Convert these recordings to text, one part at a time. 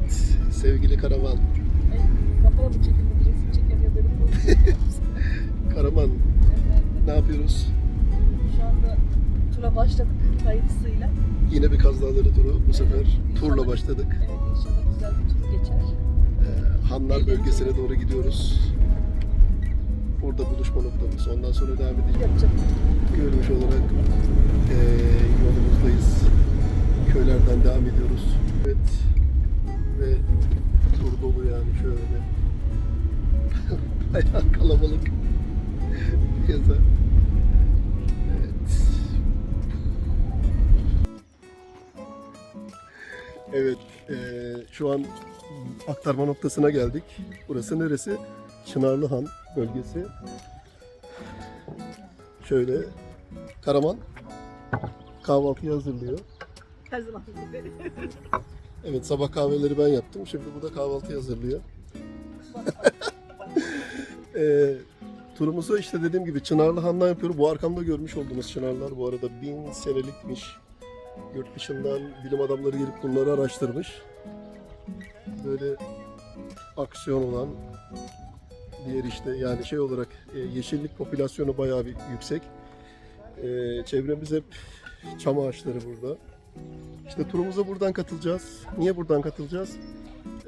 Evet, sevgili Karaman. Kapalı mı çekildi? Resim çekemiyor benim. Karaman, ne yapıyoruz? Şu anda tura başladık hayırlısıyla. Yine bir Kaz Dağları turu. Bu sefer turla başladık. Evet inşallah güzel bir tur geçer. Ee, Hanlar bölgesine doğru gidiyoruz. Orada buluşma noktamız. Ondan sonra devam edeceğiz. Yapacak. Görmüş olarak eee, yolumuzdayız. Köylerden devam ediyoruz. Evet. Ve tur dolu yani şöyle. Bayağı kalabalık. Piyasa. Evet. Evet. eee, şu an aktarma noktasına geldik. Burası neresi? Çınarlıhan bölgesi. Şöyle Karaman kahvaltıyı hazırlıyor. Her zaman. Evet sabah kahveleri ben yaptım. Şimdi bu da kahvaltıyı hazırlıyor. Ee, turumuzu işte dediğim gibi Çınarlı Han'dan yapıyorum. Bu arkamda görmüş olduğunuz çınarlar bu arada bin senelikmiş. Yurt dışından bilim adamları gelip bunları araştırmış. Böyle aksiyon olan diğer işte yani şey olarak e, yeşillik popülasyonu bayağı bir yüksek. E, çevremiz hep çam ağaçları burada. İşte turumuza buradan katılacağız. Niye buradan katılacağız?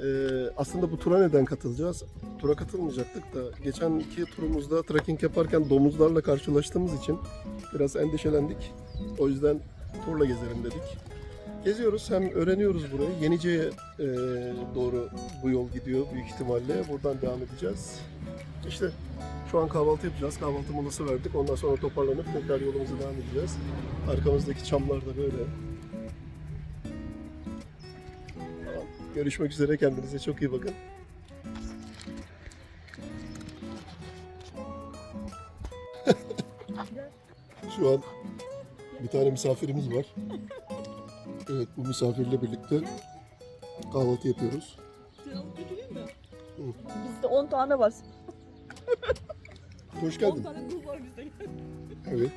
Ee, aslında bu tura neden katılacağız? Tura katılmayacaktık da geçen iki turumuzda trekking yaparken domuzlarla karşılaştığımız için biraz endişelendik. O yüzden turla gezelim dedik. Geziyoruz hem öğreniyoruz burayı. Yenice'ye e, doğru bu yol gidiyor büyük ihtimalle. Buradan devam edeceğiz. İşte şu an kahvaltı yapacağız. Kahvaltı molası verdik. Ondan sonra toparlanıp tekrar yolumuza devam edeceğiz. Arkamızdaki çamlar da böyle. Görüşmek üzere. Kendinize çok iyi bakın. Şu an bir tane misafirimiz var. Evet bu misafirle birlikte kahvaltı yapıyoruz. Bizde 10 tane var. Hoş 10 geldin. tane grup var bizde. Evet.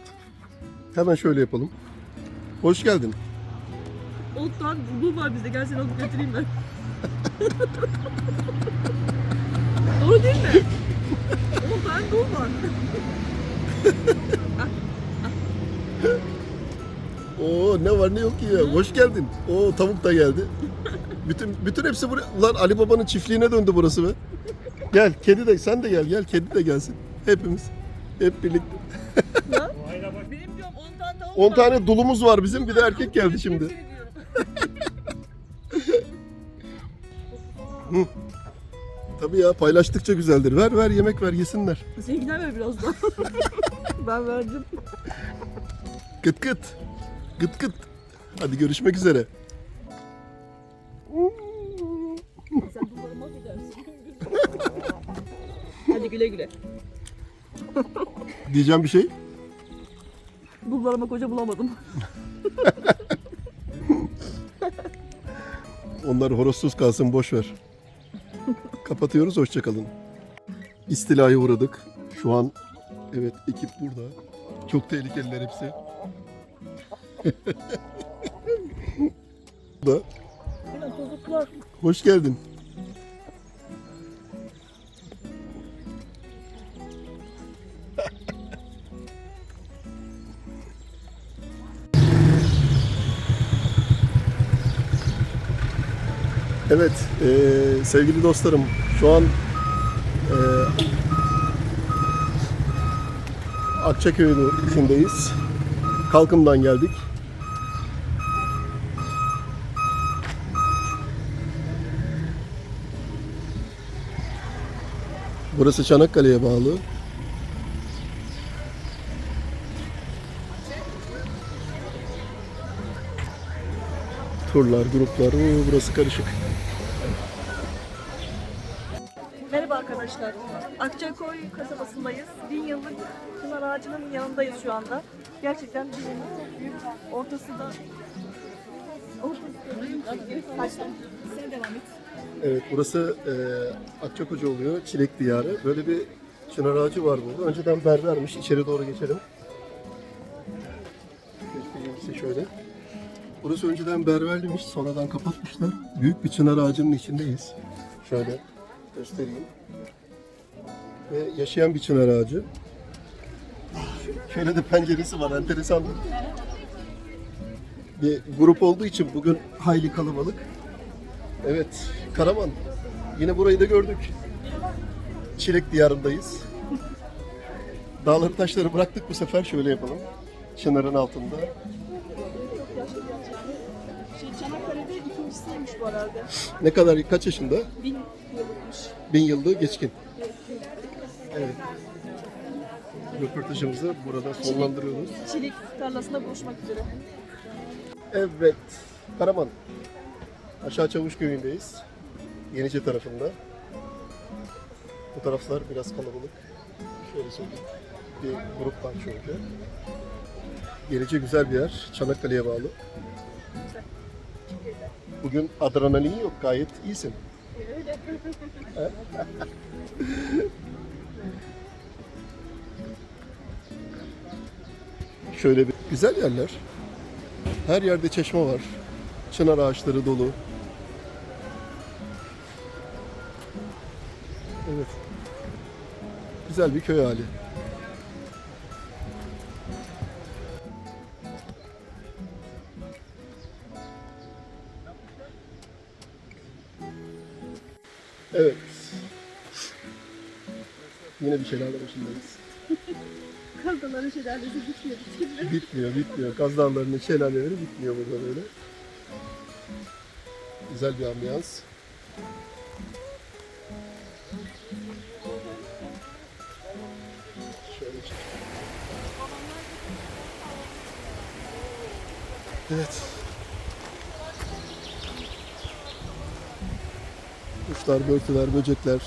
Hemen şöyle yapalım. Hoş geldin. 10 tane grup var bizde. Gel seni alıp götüreyim ben. Doğru değil mi? 10 tane grup var. Oo ne var ne yok ki ya. Hoş geldin. Oo tavuk da geldi. Bütün bütün hepsi buraya. Lan Ali Baba'nın çiftliğine döndü burası be. Gel kedi de sen de gel gel kedi de gelsin. Hepimiz. Hep birlikte. Benim diyorum 10 tane tavuk 10 var. tane dulumuz var bizim bir de erkek geldi şimdi. Diyorum. Tabii ya paylaştıkça güzeldir. Ver ver yemek ver yesinler. Seninkiler ver biraz daha. ben verdim. Gıt gıt. Gıt gıt. Hadi görüşmek üzere. Sen bunları mahvedersin. Hadi güle güle. Diyeceğim bir şey. Bullarıma koca bulamadım. Onlar horozsuz kalsın boş ver. Kapatıyoruz hoşçakalın. İstilaya uğradık. Şu an evet ekip burada. Çok tehlikeliler hepsi. da hoş geldin. Evet, eee, sevgili dostlarım, şu an eee Akçaköy'ün içindeyiz. Kalkım'dan geldik. Burası Çanakkale'ye bağlı. Turlar, gruplar, oo, burası karışık. Arkadaşlar. Akçakoy kasabasındayız. Bin yıllık çınar ağacının yanındayız şu anda. Gerçekten bin çok büyük. Ortası da... Ortası Sen devam et. Evet, burası e, Akçakoca oluyor, Çilek Diyarı. Böyle bir çınar ağacı var burada. Önceden berbermiş, içeri doğru geçelim. Keşke gelirse şöyle. Burası önceden berberliymiş, sonradan kapatmışlar. Büyük bir çınar ağacının içindeyiz. Şöyle göstereyim. Ve yaşayan bir çınar ağacı. Şöyle de penceresi var, enteresan. Bir grup olduğu için bugün hayli kalabalık. Evet, Karaman. Yine burayı da gördük. Çilek diyarındayız. Dağları taşları bıraktık bu sefer şöyle yapalım. Çınarın altında. Şey, Çanakkale'de ikincisiymiş bu herhalde. Ne kadar, kaç yaşında? Bin yıllıkmış. Bin yıllığı geçkin. Evet. Röportajımızı burada sonlandırıyoruz. Çilek tarlasında buluşmak üzere. Evet. Karaman. Aşağı Çavuş köyündeyiz. Yenice tarafında. Bu taraflar biraz kalabalık. Şöyle söyleyeyim. Bir grup var çünkü. Yenice güzel bir yer. Çanakkale'ye bağlı. Bugün adrenalin yok. Gayet iyisin. Öyle. Şöyle bir güzel yerler. Her yerde çeşme var. Çınar ağaçları dolu. Evet. Güzel bir köy hali. Şelale başındayız. Kaldaların şelalesi bitmiyor. bitmiyor. Bitmiyor, bitmiyor. Kaz Dağları'nın şelaleleri bitmiyor burada böyle. Güzel bir ambiyans. Evet. Kuşlar, börtüler, böcekler.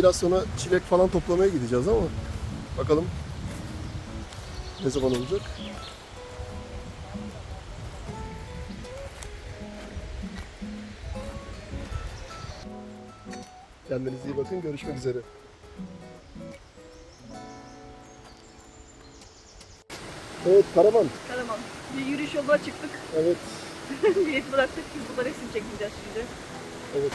Biraz sonra çilek falan toplamaya gideceğiz ama bakalım ne zaman olacak? Kendinize iyi bakın. Görüşmek üzere. Evet Karaman. Karaman. Bir yürüyüş yoluna çıktık. Evet. Bilet bıraktık. Biz burada resim çekmeyeceğiz şimdi. Evet.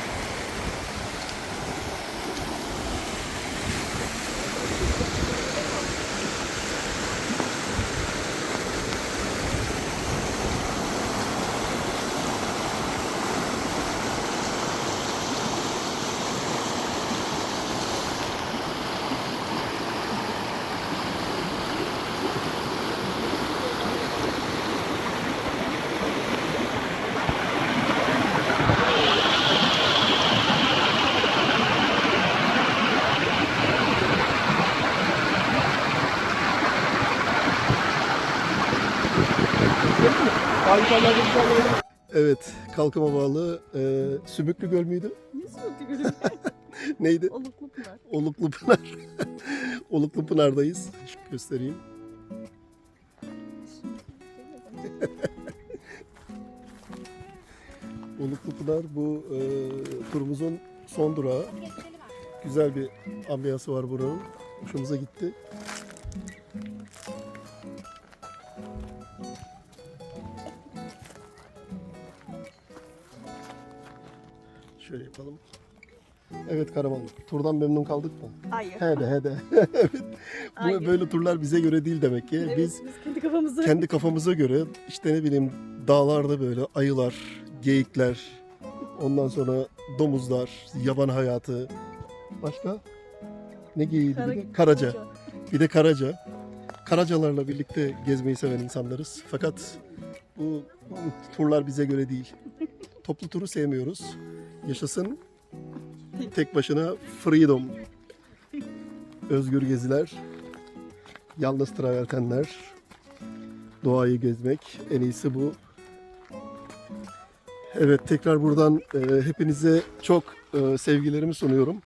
Evet, kalkıma bağlı e, Sümüklü Göl müydü? Ne sürekli gülüm? Neydi? Oluklu Pınar. Oluklu Pınar. Oluklu Pınar'dayız. Şu göstereyim. Oluklu Pınar bu e, turumuzun son durağı. Güzel bir ambiyansı var buranın. Hoşumuza gitti. Şöyle yapalım. Evet Karaman, turdan memnun kaldık mı? Hayır. He de he de. evet. Bu Hayır. böyle turlar bize göre değil demek ki. Evet, Biz biz kendi kafamızı kendi kafamıza göre işte ne bileyim dağlarda böyle ayılar, geyikler, ondan sonra domuzlar, yaban hayatı. Başka? Ne geyiğiydi bir de? Karaca. Bir de Karaca. Karacalarla birlikte gezmeyi seven insanlarız. Fakat bu, bu turlar bize göre değil. Toplu turu sevmiyoruz. Yaşasın tek başına freedom. Özgür geziler. Yalnız travertenler. Doğayı gezmek. En iyisi bu. Evet tekrar buradan e, hepinize çok e, sevgilerimi sunuyorum.